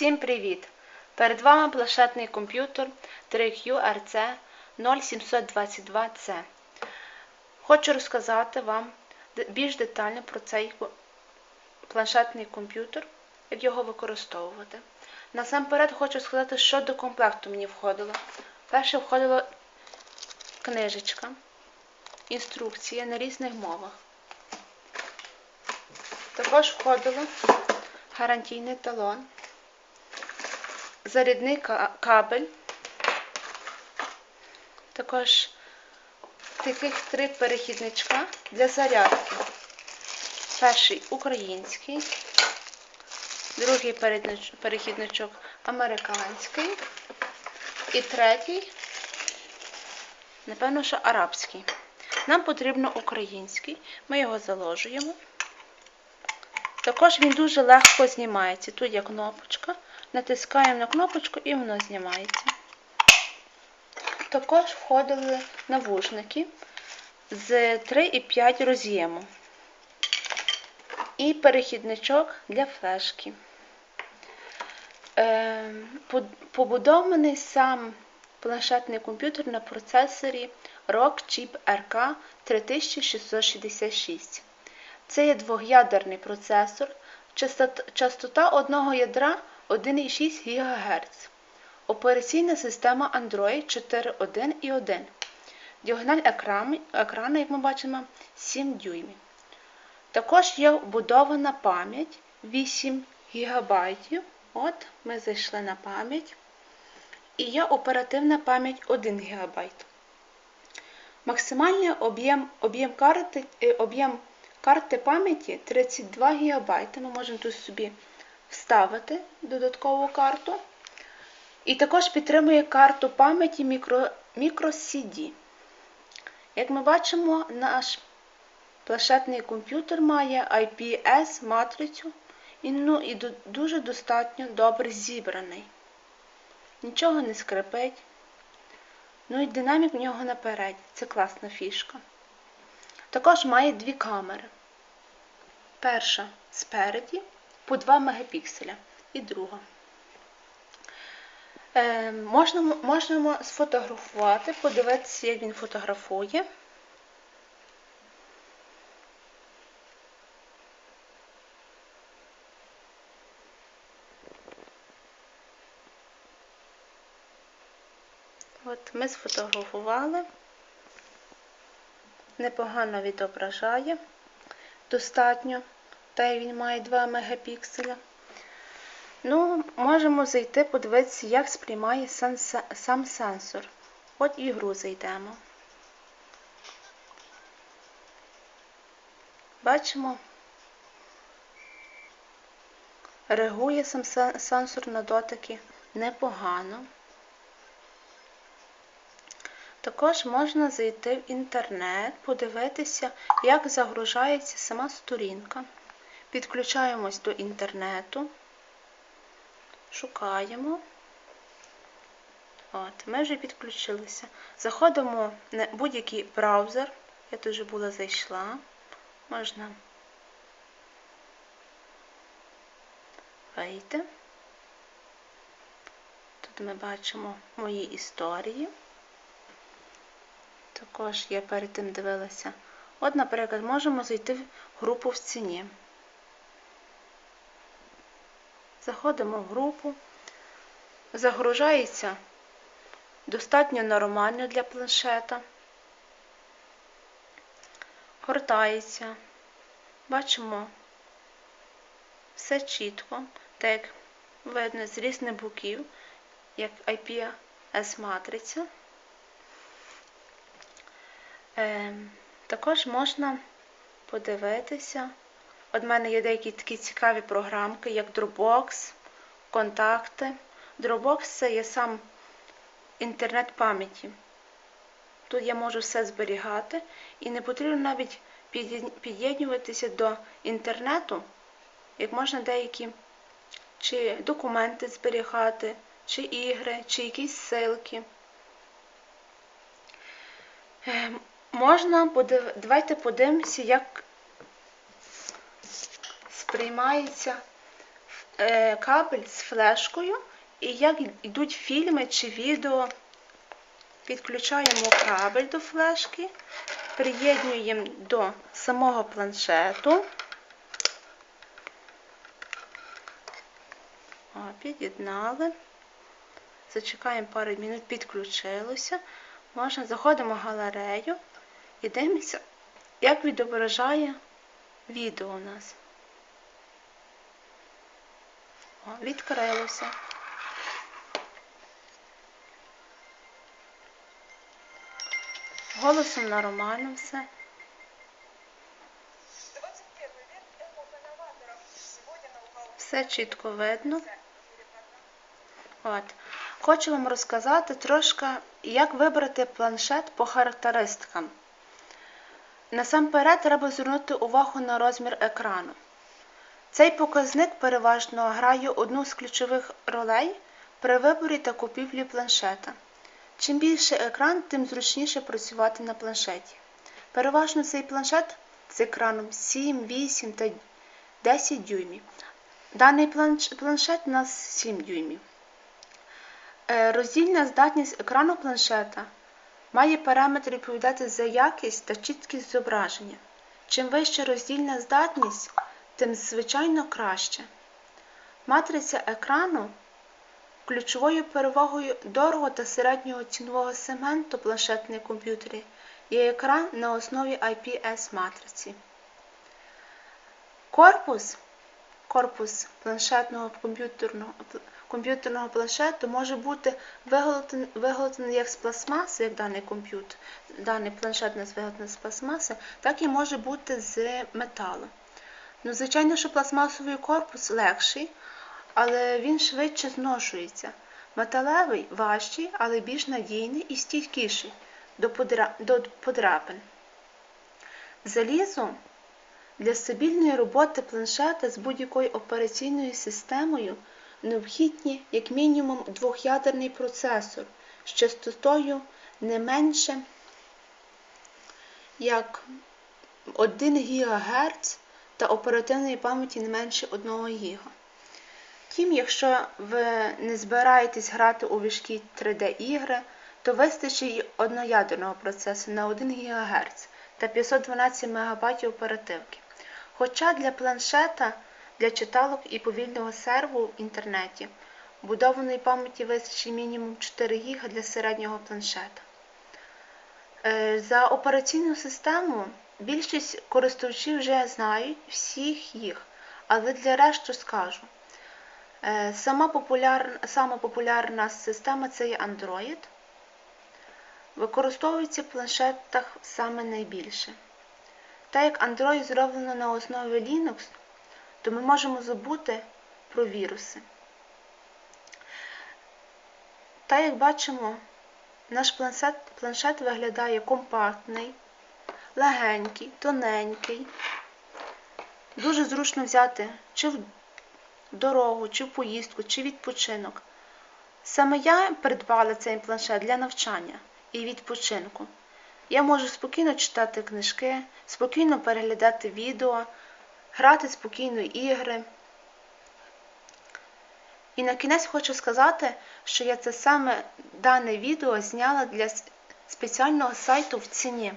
Всім привіт! Перед вами планшетний комп'ютер 3QRC 0722C. Хочу розказати вам більш детально про цей планшетний комп'ютер, як його використовувати. Насамперед хочу сказати, що до комплекту мені входило. Перше входила книжечка, інструкція на різних мовах. Також входило гарантійний талон, зарядний кабель, також таких три перехідничка для зарядки. Перший український, другий перехідничок американський і третій, напевно, що арабський. Нам потрібно український, ми його заложуємо. Також він дуже легко знімається. Тут є кнопочка. Натискаємо на кнопочку і воно знімається. Також входили навушники з 3,5 роз'єму. І перехідничок для флешки. Е, Побудований сам планшетний комп'ютер на процесорі ROG Chip RK 3666. Це є двох'ядерний процесор, частота одного ядра 1,6 ГГц. Операційна система Android 4.1 і 1. Діагональ екрану, як ми бачимо, 7 дюймів. Також є вбудована пам'ять 8 ГБ. От, ми зайшли на пам'ять. І є оперативна пам'ять 1 ГБ. Максимальний об'єм об'єм карти, е, об'єм карти пам'яті 32 ГБ. Ми можемо тут собі вставити додаткову карту. І також підтримує карту пам'яті мікро, microCD. Як ми бачимо, наш планшетний комп'ютер має IPS матрицю і, ну, і ду- дуже достатньо добре зібраний. Нічого не скрипить. Ну і динамік в нього наперед. Це класна фішка. Також має дві камери. Перша спереді по 2 мегапікселя і друга. Е, можна, можемо сфотографувати, подивитися, як він фотографує. От ми сфотографували. Непогано відображає. Достатньо. Та й він має 2 мегапікселя. Ну, можемо зайти, подивитися, як сприймає сам, сенсор. От в ігру зайдемо. Бачимо, реагує сам сенсор на дотики непогано. Також можна зайти в інтернет, подивитися, як загружається сама сторінка. Підключаємось до інтернету. Шукаємо. От, ми вже підключилися. Заходимо на будь-який браузер. Я тут вже була зайшла. Можна вийти. Тут ми бачимо мої історії. Також я перед тим дивилася. От, наприклад, можемо зайти в групу в ціні. Заходимо в групу. Загружається достатньо нормально для планшета. Гортається. Бачимо все чітко, так як видно з різних боків, як IPS-матриця. Е, також можна подивитися. От мене є деякі такі цікаві програмки, як Dropbox, контакти. Dropbox це є сам інтернет пам'яті. Тут я можу все зберігати і не потрібно навіть під'єд- під'єднуватися до інтернету, як можна деякі чи документи зберігати, чи ігри, чи якісь ссылки. Е, Можна подив... Давайте подивимося, як сприймається е, кабель з флешкою і як йдуть фільми чи відео. Підключаємо кабель до флешки, приєднуємо до самого планшету. О, під'єднали. Зачекаємо пару минут, підключилося. Можна заходимо в галерею і дивимося, як відображає відео у нас. О, відкрилося. Голосом нормально все. 21 век – эпоха новаторов. Сегодня наука Все чітко видно. От. Хочу вам розказати трошки, як вибрати планшет по характеристикам. Насамперед треба звернути увагу на розмір екрану. Цей показник переважно грає одну з ключових ролей при виборі та купівлі планшета. Чим більше екран, тим зручніше працювати на планшеті. Переважно цей планшет з екраном 7, 8 та 10 дюймів. Даний планшет у нас 7 дюймів. Е, Роздільна здатність екрану планшета має параметр відповідати за якість та чіткість зображення. Чим вища роздільна здатність, тим звичайно краще. Матриця екрану ключовою перевагою дорого та середнього цінового сегменту планшетних комп'ютерів є екран на основі IPS матриці. Корпус корпус планшетного комп'ютерного комп'ютерного планшету може бути виготовлений, виготовлений як з пластмаси, як даний комп'ютер, даний планшет у виготовлений з пластмаси, так і може бути з металу. Ну, звичайно, що пластмасовий корпус легший, але він швидше зношується. Металевий важчий, але більш надійний і стійкіший до, подра... до подряпин. Залізо для стабільної роботи планшета з будь-якою операційною системою необхідні як мінімум двох'ядерний процесор з частотою не менше як 1 ГГц та оперативної пам'яті не менше 1 ГБ. Втім, якщо ви не збираєтесь грати у важкі 3D-ігри, то вистачить одноядерного процесу на 1 ГГц та 512 МБ оперативки. Хоча для планшета, для читалок і повільного серву в інтернеті будованої пам'яті вистачить мінімум 4 ГБ для середнього планшета. Е, За операційну систему більшість користувачів вже знають всіх їх, але для решту скажу. Е, Сама популярна, сама популярна система це є Android. Використовується в планшетах саме найбільше. Так як Android зроблено на основі Linux, то ми можемо забути про віруси. Так як бачимо, наш планшет, планшет виглядає компактний, легенький, тоненький. Дуже зручно взяти чи в дорогу, чи в поїздку, чи відпочинок. Саме я придбала цей планшет для навчання і відпочинку. Я можу спокійно читати книжки, спокійно переглядати відео, грати спокійно ігри. І на кінець хочу сказати, що я це саме дане відео зняла для спеціального сайту в ціні.